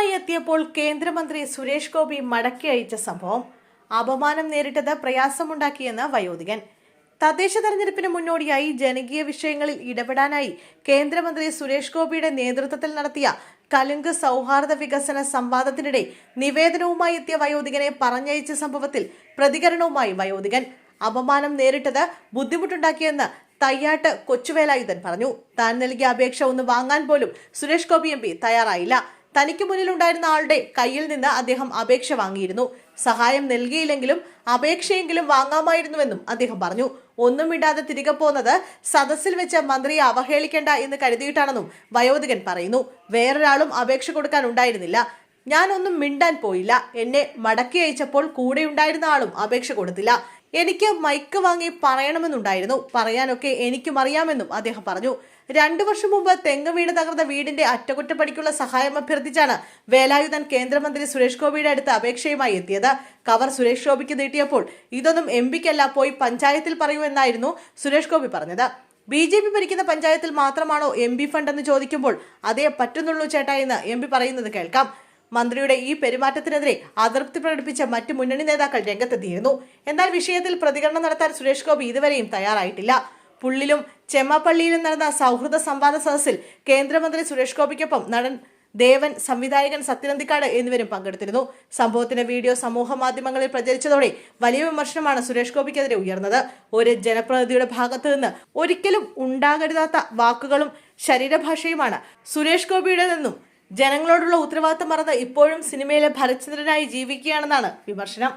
വിമർശനവുമായി എത്തിയപ്പോൾ കേന്ദ്രമന്ത്രി സുരേഷ് ഗോപി മടക്കി അയച്ച സംഭവം അപമാനം നേരിട്ടത് പ്രയാസമുണ്ടാക്കിയെന്ന് വയോധികൻ. തദ്ദേശ തെരഞ്ഞെടുപ്പിന് മുന്നോടിയായി ജനകീയ വിഷയങ്ങളിൽ ഇടപെടാനായി കേന്ദ്രമന്ത്രി സുരേഷ് ഗോപിയുടെ നേതൃത്വത്തിൽ നടത്തിയ കലുങ്ക് സൗഹാർദ്ദ വികസന സംവാദത്തിനിടെ നിവേദനവുമായി എത്തിയ വയോധികനെ പറഞ്ഞയച്ച സംഭവത്തിൽ പ്രതികരണവുമായി വയോധികൻ. അപമാനം നേരിട്ടത് ബുദ്ധിമുട്ടുണ്ടാക്കിയെന്ന് തയ്യാട്ട് കൊച്ചുവേലായുധൻ പറഞ്ഞു. താൻ നൽകിയ അപേക്ഷ ഒന്ന് വാങ്ങാൻ പോലും സുരേഷ് ഗോപി എം തയ്യാറായില്ല. തനിക്ക് മുന്നിലുണ്ടായിരുന്ന ആളുടെ കയ്യിൽ നിന്ന് അദ്ദേഹം അപേക്ഷ വാങ്ങിയിരുന്നു. സഹായം നൽകിയില്ലെങ്കിലും അപേക്ഷയെങ്കിലും വാങ്ങാമായിരുന്നുവെന്നും അദ്ദേഹം പറഞ്ഞു. ഒന്നും വിടാതെ തിരികെ പോന്നത് സദസ്സിൽ വെച്ച് മന്ത്രിയെ അവഹേളിക്കേണ്ട എന്ന് കരുതിയിട്ടാണെന്നും വയോധികൻ പറയുന്നു. വേറൊരാളും അപേക്ഷ കൊടുക്കാൻ ഉണ്ടായിരുന്നില്ല. ഞാനൊന്നും മിണ്ടാൻ പോയില്ല. എന്നെ മടക്കി അയച്ചപ്പോൾ കൂടെയുണ്ടായിരുന്ന ആളും അപേക്ഷ കൊടുത്തില്ല. എനിക്ക് മൈക്ക് വാങ്ങി പറയണമെന്നുണ്ടായിരുന്നു. പറയാനൊക്കെ എനിക്കും അറിയാമെന്നും അദ്ദേഹം പറഞ്ഞു. രണ്ടു വർഷം മുമ്പ് തെങ്ങ് വീട് തകർന്ന വീടിന്റെ അറ്റകുറ്റപ്പണിക്കുള്ള സഹായം അഭ്യർത്ഥിച്ചാണ് വേലായുധൻ കേന്ദ്രമന്ത്രി സുരേഷ് ഗോപിയുടെ അടുത്ത് അപേക്ഷയുമായി എത്തിയത്. കവർ സുരേഷ് ഗോപിക്ക് നീട്ടിയപ്പോൾ ഇതൊന്നും എം പിക്കല്ല പോയി പഞ്ചായത്തിൽ പറയൂ എന്നായിരുന്നു സുരേഷ് ഗോപി പറഞ്ഞത്. ബി ജെ പി ഭരിക്കുന്ന പഞ്ചായത്തിൽ മാത്രമാണോ എം പി ഫണ്ട് എന്ന് ചോദിക്കുമ്പോൾ അതേ പറ്റുന്നുള്ളൂ ചേട്ടാ എന്ന് എം പി പറയുന്നത് കേൾക്കാം. മന്ത്രിയുടെ ഈ പെരുമാറ്റത്തിനെതിരെ അതൃപ്തി പ്രകടിപ്പിച്ച മറ്റ് മുന്നണി നേതാക്കൾ രംഗത്തെത്തിയിരുന്നു. എന്നാൽ വിഷയത്തിൽ പ്രതികരണം നടത്താൻ സുരേഷ് ഗോപി ഇതുവരെയും തയ്യാറായിട്ടില്ല. പുള്ളിലും ചെമ്മപ്പള്ളിയിലും നടന്ന സൗഹൃദ സംവാദ സദസ്സിൽ കേന്ദ്രമന്ത്രി സുരേഷ് ഗോപിക്കൊപ്പം നടൻ ദേവൻ സംവിധായകൻ സത്യനന്ദിക്കാട് എന്നിവരും പങ്കെടുത്തിരുന്നു. സംഭവത്തിന്റെ വീഡിയോ സമൂഹ മാധ്യമങ്ങളിൽ പ്രചരിച്ചതോടെ വലിയ വിമർശനമാണ് സുരേഷ് ഗോപിക്കെതിരെ ഉയർന്നത്. ഒരു ജനപ്രതിനിധിയുടെ ഭാഗത്തു നിന്ന് ഒരിക്കലും ഉണ്ടാകരുതാത്ത വാക്കുകളും ശരീരഭാഷയുമാണ് സുരേഷ് ഗോപിയുടെ നിന്നും ജനങ്ങളോടുള്ള ഉത്തരവാദിത്തം മറന്ന് ഇപ്പോഴും സിനിമയിലെ ഭരചന്ദ്രനായി ജീവിക്കുകയാണെന്നാണ് വിമർശനം.